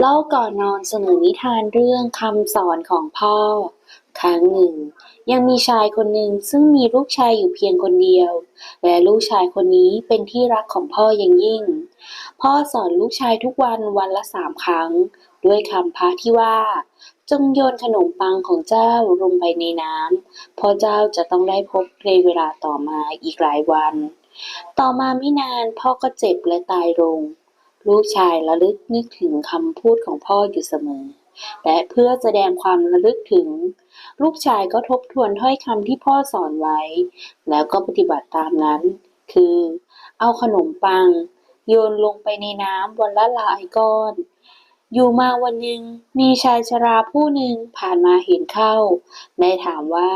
เล่าก่อนนอนเสนอนิทานเรื่องคำสอนของพ่อ ครั้งหนึ่ง ยังมีชายคนหนึ่งซึ่งมีลูกชายอยู่เพียงคนเดียว และลูกชายคนนี้เป็นที่รักของพ่ออย่างยิ่ง พ่อสอนลูกชายทุกวันวันละสามครั้ง ด้วยคำพระที่ว่า จงโยนขนมปังของเจ้าลงไปในน้ำพราะเจ้าจะต้องได้พบในเวลาต่อมาอีกหลายวัน ต่อมาไม่นานพ่อก็เจ็บและตายลง ลูกชายระลึกนึกถึงคำพูดของพ่ออยู่เสมอ และเพื่อแสดงความระลึกถึง ลูกชายก็ทบทวนถ้อยคำที่พ่อสอนไว้ แล้วก็ปฏิบัติตามนั้น คือ เอาขนมปัง โยนลงไปในน้ำวันละหลายก้อน อยู่มาวันหนึ่งมีชายชราผู้หนึ่งผ่านมาเห็นเข้าได้ถามว่า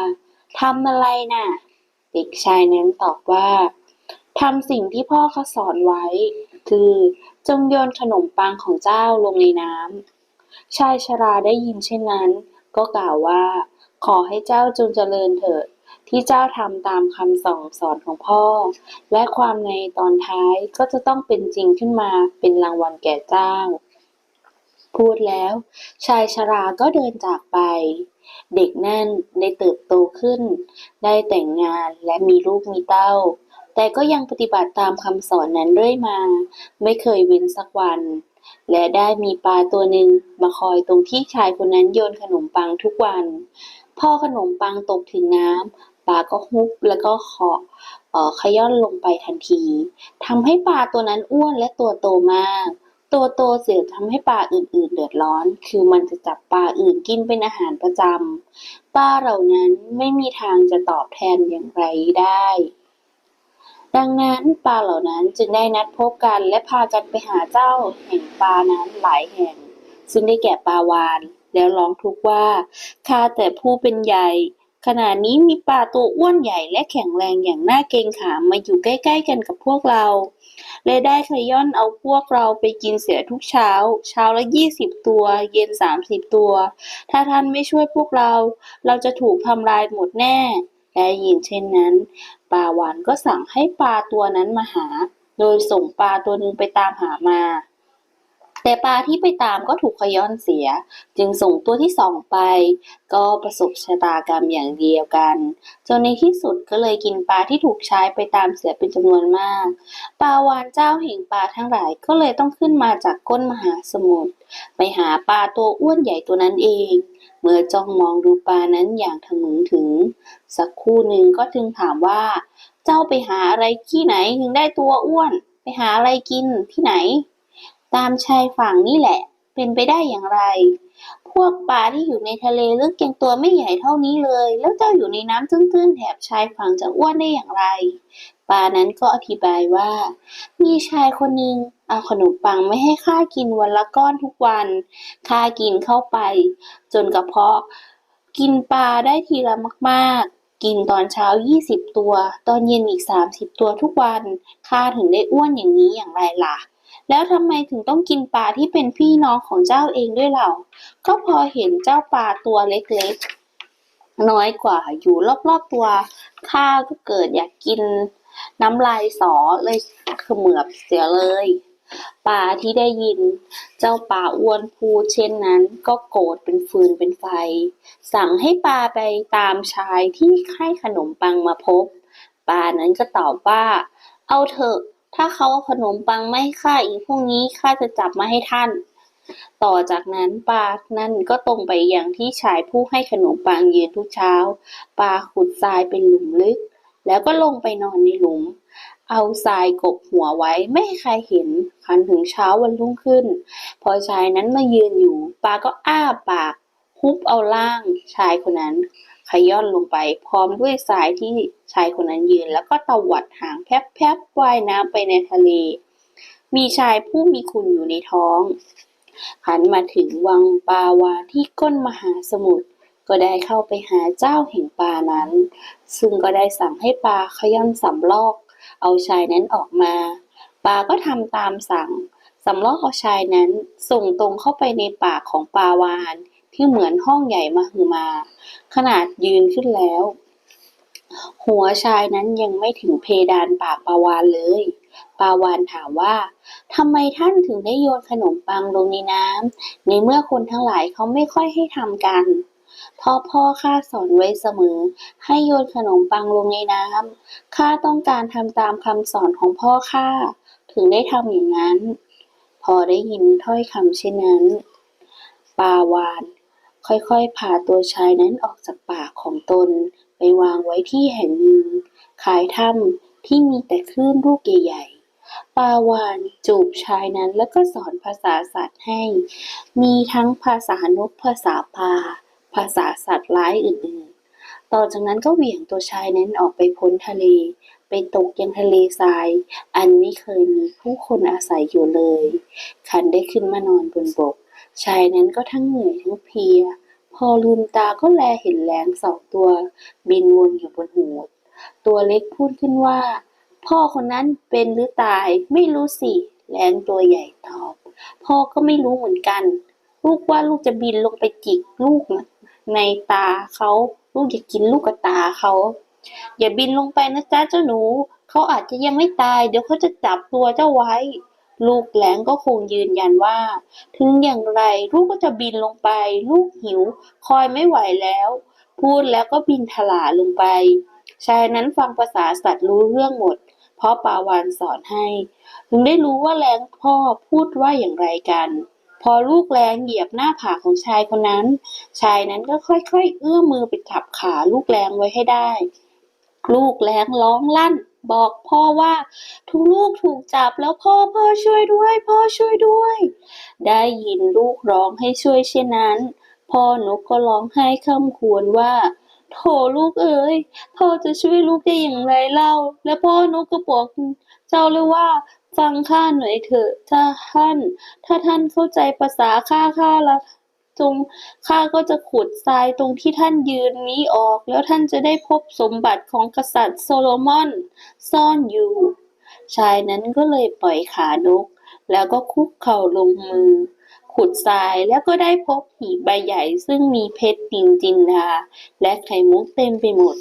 ทำอะไรน่ะ เด็กชายนั้นตอบว่าทำสิ่งที่พ่อเขาสอนไว้ คือ จงโยนขนมปังของเจ้าลงในน้ำชายชราได้ยินเช่นนั้น ก็กล่าวว่า ขอให้เจ้าจงเจริญเถิดที่เจ้าทำตามคำสั่งสอนของพ่อ และความในตอนท้ายก็จะต้องเป็นจริงขึ้นมาเป็นรางวัลแก่เจ้า พูดแล้ว ชายชราก็เดินจากไป เด็กนั่นได้เติบโตขึ้น ได้แต่งงานและมีลูกมีเต้า แต่ก็ยังปฏิบัติตามคำสอนนั้นเรื่อยมา ไม่เคยเว้นสักวัน และได้มีปลาตัวหนึ่งมาคอยตรงที่ชายคนนั้นโยนขนมปังทุกวันพอขนมปังตกถึงน้ำปลาก็ฮุบแล้วก็ขอเออขย้อนลงไปทันทีทำให้ปลาตัวนั้นอ้วนและตัวโตมาก ตัวโตเสียทำให้ปลาอื่น ๆ เดือดร้อน คือมันจะจับปลาอื่นกินเป็นอาหารประจำปลาเหล่านั้นไม่มีทางจะตอบแทนอย่างไรได้ ดังนั้นปลาเหล่านั้นจึงได้นัดพบกันและพากันไปหาเจ้าแห่งปลานั้นหลายแห่ง ซึ่งได้แก่ปลาวานแล้วร้องทุกข์ว่าข้าแต่ผู้เป็นใหญ่ขณะนี้มีปลาตัวอ้วนใหญ่และแข็งแรงอย่างน่าเกรงขามมาอยู่ใกล้ ๆ กันกับพวกเราและได้ขย้อนเอาพวกเราไปกินเสียทุกเช้า เช้าละยี่สิบตัว เย็นสามสิบตัว ถ้าท่านไม่ช่วยพวกเรา เราจะถูกทำลายหมดแน่ และยินเช่นนั้นปลาหวานก็สั่งให้ปลาตัวนั้นมาหา โดยส่งปลาตัวหนึ่งไปตามหามา แต่ปลาที่ไปตามก็ถูกขย้อนเสีย จึงส่งตัวที่สองไป ก็ประสบชะตากรรมอย่างเดียวกัน จนในที่สุดก็เลยกินปลาที่ถูกใช้ไปตามเสียเป็นจำนวนมาก ปลาวานเจ้าแห่งปลาทั้งหลายก็เลยต้องขึ้นมาจากก้นมหาสมุทรไปหาปลาตัวอ้วนใหญ่ตัวนั้นเอง เมื่อจ้องมองดูปลานั้นอย่างทะมึงถึง สักครู่หนึ่งก็จึงถามว่า เจ้าไปหาอะไรที่ไหนถึงได้ตัวอ้วน ไปหาอะไรกินที่ไหน ตามชายฝั่งนี่แหละ เป็นไปได้อย่างไร พวกปลาที่อยู่ในทะเลลึกยังตัวไม่ใหญ่เท่านี้เลย แล้วเจ้าอยู่ในน้ำตื้นๆแถบชายฝั่งจะอ้วนได้อย่างไรปลานั้นก็อธิบายว่า มีชายคนหนึ่งเอาขนมปังไม่ให้ข้ากินวันละก้อนทุกวันข้ากินเข้าไป จนกระเพาะ กินปลาได้ทีละมากๆ กินตอนเช้า 20 ตัว ตอนเย็นอีก 30 ตัวทุกวันข้าถึงได้อ้วนอย่างนี้อย่างไรล่ะ แล้วทำไมถึงต้องกินปลาที่เป็นพี่น้องของเจ้าเองด้วยเล่าก็พอเห็นเจ้าปลาตัวเล็กๆ น้อยกว่าอยู่รอบๆตัวข้าก็เกิดอยากกินน้ำลายสอเลยเขมือบเสียเลยปลาที่ได้ยิน เจ้าปลาอ้วนพูดเช่นนั้นก็โกรธเป็นฟืนเป็นไฟ สั่งให้ปลาไปตามชายที่ให้ขนมปังมาพบปลานั้นก็ตอบว่า เอาเถอะ ถ้าเขาเอาขนมปังไม่ให้ข้าอีกพรุ่งนี้ข้าจะจับมาให้ท่าน ต่อจากนั้นปลานั่นก็ตรงไปอยังที่ชายผู้ให้ขนมปังยืนทุกเช้าปลาขุดทรายเป็นหลุมลึก แล้วก็ลงไปนอนในหลุม เอาทรายกบหัวไว้ไม่ให้ใครเห็นคันถึงเช้าวันรุ่งขึ้น พอชายนั้นมายืนอยู่ปลาก็อ้าปากฮุบเอาล่างชายคนนั้น ขย้อนลงไป พร้อมด้วยทรายที่ชายคนนั้นยืน แล้วก็ตวัดหางแพบๆว่ายน้ำไปในทะเล มีชายผู้มีคุณอยู่ในท้องหันมาถึงวังปาวาที่ก้นมหาสมุทรก็ได้เข้าไปหาเจ้าแห่งปลานั้น ซึ่งก็ได้สั่งให้ปลาขย้อนสำลอก เอาชายนั้นออกมา ปลาก็ทำตามสั่งสำลอกเอาชายนั้นส่งตรงเข้าไปในปากของปลาวาน ที่เหมือนห้องใหญ่มาฮือมา ขนาดยืนขึ้นแล้ว หัวชายนั้นยังไม่ถึงเพดานปากปาวานเลย ปาวานถามว่าทำไมท่านถึงได้โยนขนมปังลงในน้ำในเมื่อคนทั้งหลายเขาไม่ค่อยให้ทำกันพราะพ่อข้าสอนไว้เสมอ ให้โยนขนมปังลงในน้ำข้าต้องการทำตามคำสอนของพ่อข้าถึงได้ทำอย่างนั้น พอได้ยินถ้อยคำเช่นนั้น ปาวาน ค่อยๆพาตัวชายนั้นออกจากปากของตน ไปวางไว้ที่แห่งหนึ่งคล้ายถ้ำที่มีแต่คลื่นลูกใหญ่ๆปาวานจูบชายนั้นแล้วก็สอนภาษาสัตว์ให้ มีทั้งภาษานกภาษาปลาภาษาสัตว์ร้ายอื่นๆ ต่อจากนั้นก็เหวี่ยงตัวชายนั้นออกไปพ้นทะเล ไปตกยังทะเลทราย อันไม่เคยมีผู้คนอาศัยอยู่เลยขันได้ขึ้นมานอนบนบก ชายนั้นก็ทั้งเหนื่อยทั้งเพลีย พอลืมตาก็แลเห็นแหลงสองตัว บินวนอยู่บนหูตัวเล็กพูดขึ้นว่า พ่อคนนั้นเป็นหรือตายไม่รู้สิแหลงตัวใหญ่ตอบ พ่อก็ไม่รู้เหมือนกัน ลูกว่าลูกจะบินลงไปจิกลูกในตาเขาลูกอยากกินลูกกับตาเขาอย่าบินลงไปนะจ๊ะเจ้าหนู เขาอาจจะยังไม่ตาย เดี๋ยวเขาจะจับตัวเจ้าไว้ ลูกแหลงก็คงยืนยันว่า ถึงอย่างไรลูกก็จะบินลงไป ลูกหิว คอยไม่ไหวแล้ว พูดแล้วก็บินถลาลงไป ชายนั้นฟังภาษาสัตว์รู้เรื่องหมด เพราะปาวานสอนให้ ถึงได้รู้ว่าแรงพ่อพูดว่าอย่างไรกัน พอลูกแรงเหยียบหน้าผากของชายคนนั้น ชายนั้นก็ค่อยๆ เอื้อมมือไปจับขาลูกแรงไว้ให้ได้ ลูกแรงร้องลั่น บอกพ่อว่า ทุกลูกถูกจับแล้วพ่อพ่อช่วยด้วย พ่อช่วยด้วย ได้ยินลูกร้องให้ช่วยเช่นนั้น พ่อนกก็ร้องไห้ค่ำควรว่าโถลูกเอ๋ยพ่อจะช่วยลูกได้อย่างไรเล่า และพ่อนกก็บอกเจ้าเลยว่า ฟังข้าหน่อยเถอะถ้าท่าน ถ้าท่านเข้าใจภาษาข้าข้าละ จงข้าก็จะขุดทรายตรงที่ท่านยืนนี้ออก แล้วท่านจะได้พบสมบัติของกษัตริย์โซโลมอน ซ่อนอยู่ ชายนั้นก็เลยปล่อยขานก แล้วก็คุกเข่าลงมือ ขุดทรายแล้วก็ได้พบหีบใบใหญ่ซึ่งมีเพชรนินจินดาและไข่มุกเต็มไปหมด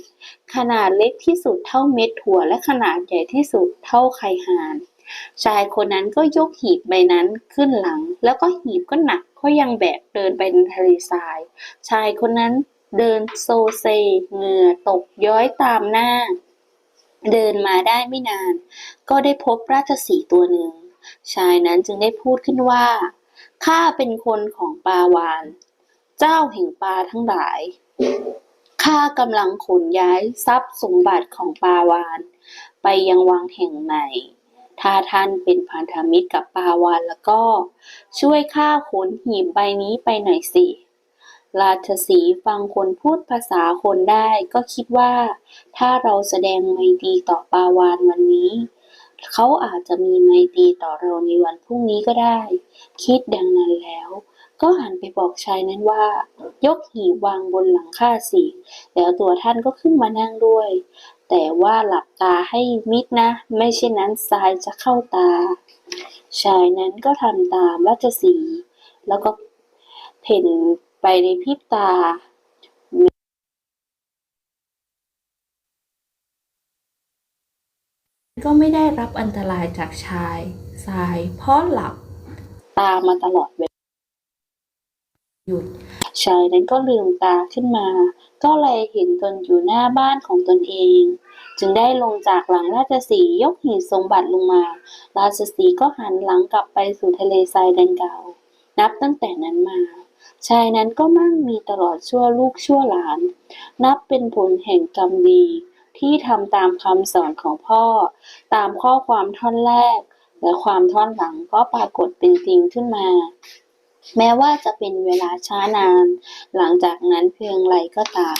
ขนาดเล็กที่สุดเท่าเม็ดถั่ว และขนาดใหญ่ที่สุดเท่าไข่ห่านชายคนนั้นก็ยกหีบใบนั้นขึ้นหลัง แล้วก็หีบก็หนัก ก็ยังแบกเดินไปในทะเลทราย ชายคนนั้นเดินโซเซ เหงื่อตกย้อยตามหน้า เดินมาได้ไม่นาน ก็ได้พบราชสีตัวหนึ่ง ชายนั้นจึงได้พูดขึ้นว่า ข้าเป็นคนของปาวาน เจ้าแห่งปลาทั้งหลาย ข้ากำลังขนย้ายทรัพย์สมบัติของปาวาน ไปยังวังแห่งใหม่ ถ้าท่านเป็นพันธมิตรกับปาวานแล้วก็ ช่วยข้าขนหีบใบนี้ไปหน่อยสิ ราชสีฟังคนพูดภาษาคนได้ก็คิดว่า ถ้าเราแสดงไมตรีต่อปาวานวันนี้ เขาอาจจะมีไมตรีต่อเราในวันพรุ่งนี้ก็ได้ คิดดังนั้นแล้ว ก็หันไปบอกชายนั้นว่า ยกหีบวางบนหลังข้าสิแล้วตัวท่านก็ขึ้นมานั่งด้วย แต่ว่าหลับตาให้มิดนะ ไม่เช่นนั้นทรายจะเข้าตา ชายนั้นก็ทำตามราชสี แล้วก็เพ่นไปในพริบตาก็ไม่ได้รับอันตรายจากชายทรายเพราะหลับตามาตลอดเวลาหยุด ชายนั้นก็ลืมตาขึ้นมา ก็เลยเห็นตนอยู่หน้าบ้านของตนเอง จึงได้ลงจากหลังราชสียกหีบสมบัติลงมา ราชสีก็หันหลังกลับไปสู่ทะเลทรายดังเก่านับตั้งแต่นั้นมา ชายนั้นก็มั่งมีตลอดชั่วลูกชั่วหลาน นับเป็นผลแห่งกรรมดี ที่ทำตามคำสอนของพ่อ ตามข้อความท่อนแรก และความท่อนหลังก็ปรากฏเป็นจริงขึ้นมา แม้ว่าจะเป็นเวลาช้านาน หลังจากนั้นเพียงไรก็ตาม